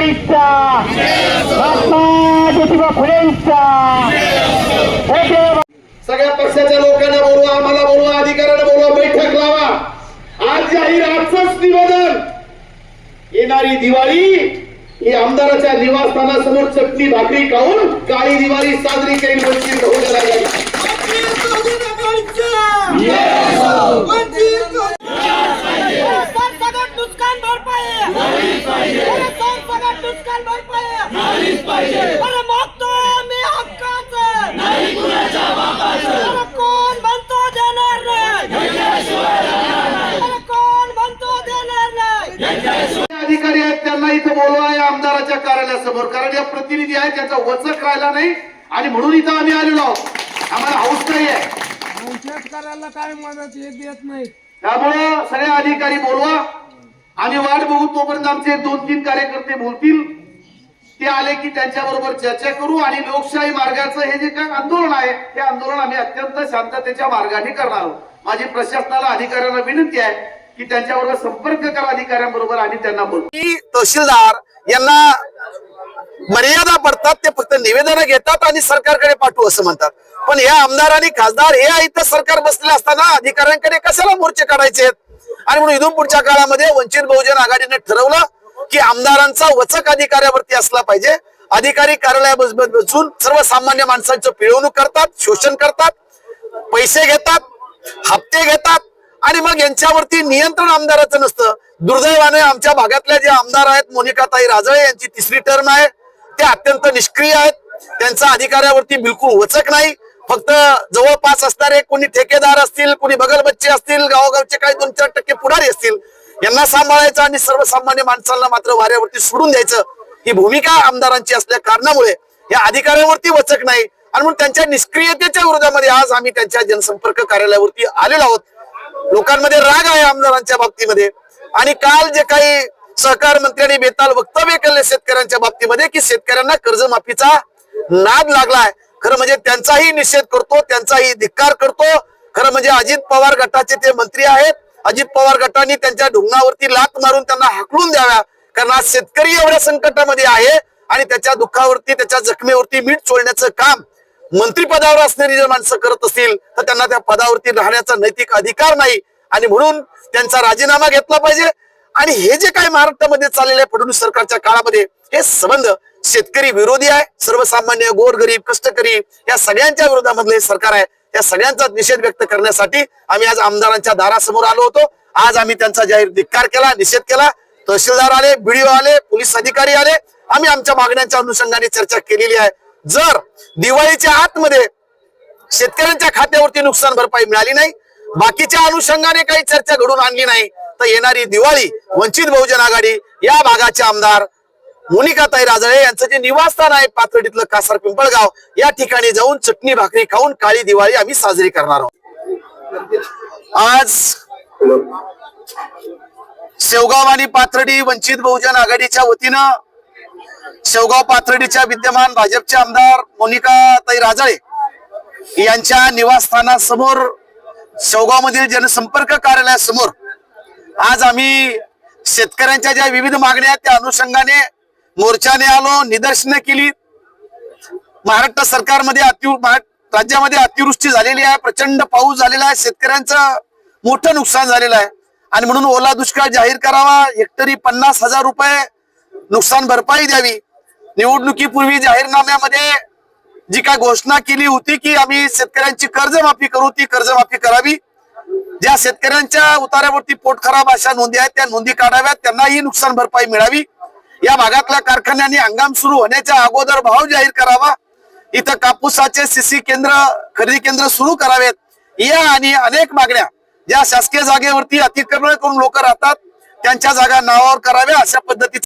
बहुजन महात्मा ज्योतिबा फुलेंचा सगळ्या पक्षाच्या लोकांना बोलवा आम्हाला बोलवा अधिकाऱ्यांना बोलवा बैठक लावा. आज जाहीर आजच निवेदन. येणारी दिवाळी ही आमदाराच्या निवासस्थानासमोर चटणी भाकरी खाऊन काळी दिवाळी साजरी करेल वंचित बहुजन आघाडी सरसकट नुकसान भरपाई अरे सरसकट नुकसान अरे आम्ही हक्काचं. अरे कोण म्हणतो देणार नाही. अरे कोण म्हणतो देणार नाही. अधिकारी आहेत त्यांना इथं बोलवा या आमदाराच्या कार्यालयासमोर. कारण या प्रतिनिधी आहेत त्यांचा वचक राहिला नाही. आणि म्हणून इथं आम्ही आलेलो आहोत. आम्हाला हाऊस नाही आहे. शेतकऱ्याला काय मदत हे देत नाहीत. त्यामुळं सगळे अधिकारी बोलवा. आम्ही वाट बघू तोपर्यंत आमचे दोन तीन कार्यकर्ते बोलतील. ते आले की त्यांच्या बरोबर चर्चा करू आणि लोकशाही मार्गाचं हे जे काय आंदोलन आहे ते आंदोलन आम्ही अत्यंत शांततेच्या मार्गाने करणार आहोत. माझी प्रशासनाला अधिकाऱ्यांना विनंती आहे की त्यांच्याबरोबर संपर्क करा अधिकाऱ्यांबरोबर आणि त्यांना बोलू तहसीलदार यांना मर्यादा पडतात ते फक्त निवेदन घेतात आणि सरकारकडे पाठवू असं म्हणतात. पण या आमदार आणि खासदार हे इथं सरकार बसलेले असताना अधिकाऱ्यांकडे कशाला मोर्चे काढायचे आणि म्हणून इथून पुढच्या काळामध्ये वंचित बहुजन आघाडीने ठरवलं की आमदारांचा वचक अधिकाऱ्यावरती असला पाहिजे. अधिकारी कार्यालयात बसून सर्वसामान्य माणसांचं पिळवणूक करतात शोषण करतात पैसे घेतात हप्ते घेतात आणि मग यांच्यावरती नियंत्रण आमदाराचं नसतं. दुर्दैवाने आमच्या भागातल्या जे आमदार आहेत मोनिकाताई राजळे यांची तिसरी टर्म आहे. ते अत्यंत निष्क्रिय आहेत. त्यांचा अधिकाऱ्यावरती बिलकुल वचक नाही. फक्त जवळपास असणारे कोणी ठेकेदार असतील कोणी बगल बच्चे असतील गावोगावचे काही दोन चार टक्के पुढारी असतील यांना सांभाळायचं आणि सर्वसामान्य माणसांना मात्र वाऱ्यावरती सोडून द्यायचं ही भूमिका आमदारांची असल्या कारणामुळे या अधिकाऱ्यांवरती वचक नाही. आणि म्हणून त्यांच्या निष्क्रियतेच्या विरोधामध्ये आज आम्ही त्यांच्या जनसंपर्क कार्यालयावरती आलेलो आहोत. लोकांमध्ये राग आहे आमदारांच्या बाबतीमध्ये. आणि काल जे काही सहकार मंत्र्यांनी बेताल वक्तव्य केले शेतकऱ्यांच्या बाबतीमध्ये की शेतकऱ्यांना कर्जमाफीचा नाद लागलाय. खरं म्हणजे त्यांचाही निषेध करतो त्यांचाही धिक्कार करतो. खरं म्हणजे अजित पवार गटाचे ते मंत्री आहेत. अजित पवार गटाने त्यांच्या ढुंगावरती लात मारून त्यांना हाकलून द्याव्या. कारण आज शेतकरी एवढ्या संकटामध्ये आहे आणि त्याच्या दुःखावरती त्याच्या जखमेवरती मीठ चोळण्याचं काम मंत्रीपदावर असणारी जर माणसं करत असतील तर त्यांना त्या पदावरती राहण्याचा नैतिक अधिकार नाही. आणि म्हणून त्यांचा राजीनामा घेतला पाहिजे. आणि हे जे काही महाराष्ट्रामध्ये चाललेले फडणवीस सरकारच्या काळामध्ये हे संबंध शेतकरी विरोधी आहे. सर्वसामान्य गोरगरीब कष्टकरी या सगळ्यांच्या विरोधामधले सरकार आहे. या सगळ्यांचाच निषेध व्यक्त करण्यासाठी आम्ही आज आमदारांच्या दारासमोर आलो होतो. आज आम्ही त्यांचा जाहीर धिक्कार केला निषेध केला. तहसीलदार आले बीडीओ आले पोलीस अधिकारी आले. आम्ही आमच्या मागण्यांच्या अनुषंगाने चर्चा केलेली आहे. जर दिवाळीच्या आतमध्ये शेतकऱ्यांच्या खात्यावरती नुकसान भरपाई मिळाली नाही बाकीच्या अनुषंगाने काही चर्चा घडून आणली नाही तर येणारी दिवाळी वंचित बहुजन आघाडी या भागाचे आमदार मोनिकाताई राजळे यांचं जे निवासस्थान आहे पाथर्डीतलं कासार पिंपळगाव या ठिकाणी जाऊन चटणी भाकरी खाऊन काळी दिवाळी आम्ही साजरी करणार आहोत. आज शेवगाव आणि पाथर्डी वंचित बहुजन आघाडीच्या वतीनं शेवगाव पाथर्डीच्या विद्यमान भाजपचे आमदार मोनिकाताई राजळे यांच्या निवासस्थानासमोर शेवगाव मधील जनसंपर्क कार्यालयासमोर आज आम्ही शेतकऱ्यांच्या ज्या विविध मागण्या आहेत त्या अनुषंगाने मोर्चाने आलो निदर्शनं केली. महाराष्ट्र सरकारमध्ये अति राज्यामध्ये अतिवृष्टी झालेली आहे प्रचंड पाऊस झालेला आहे शेतकऱ्यांचं मोठं नुकसान झालेलं आहे. आणि म्हणून ओला दुष्काळ जाहीर करावा हेक्टरी पन्नास हजार रुपये नुकसान भरपाई द्यावी. निवडणुकीपूर्वी जाहीरनाम्यामध्ये जी काय घोषणा केली होती की आम्ही शेतकऱ्यांची कर्जमाफी करू ती कर्जमाफी करावी. ज्या शेतकऱ्यांच्या उतार्यावरती पोट खराब अशा नोंदी आहेत त्या नोंदी काढाव्यात त्यांनाही नुकसान भरपाई मिळावी. या भागातल्या कारखान्यांनी हंगाम सुरू होण्याच्या अगोदर भाव जाहीर करावा. इथं कापूसाचे सीसी केंद्र खरेदी केंद्र सुरू करावेत. या आणि अनेक मागण्या ज्या शासकीय जागेवरती अतिक्रमण करून लोक राहतात त्यांच्या जागा नावावर कराव्या अशा पद्धतीचे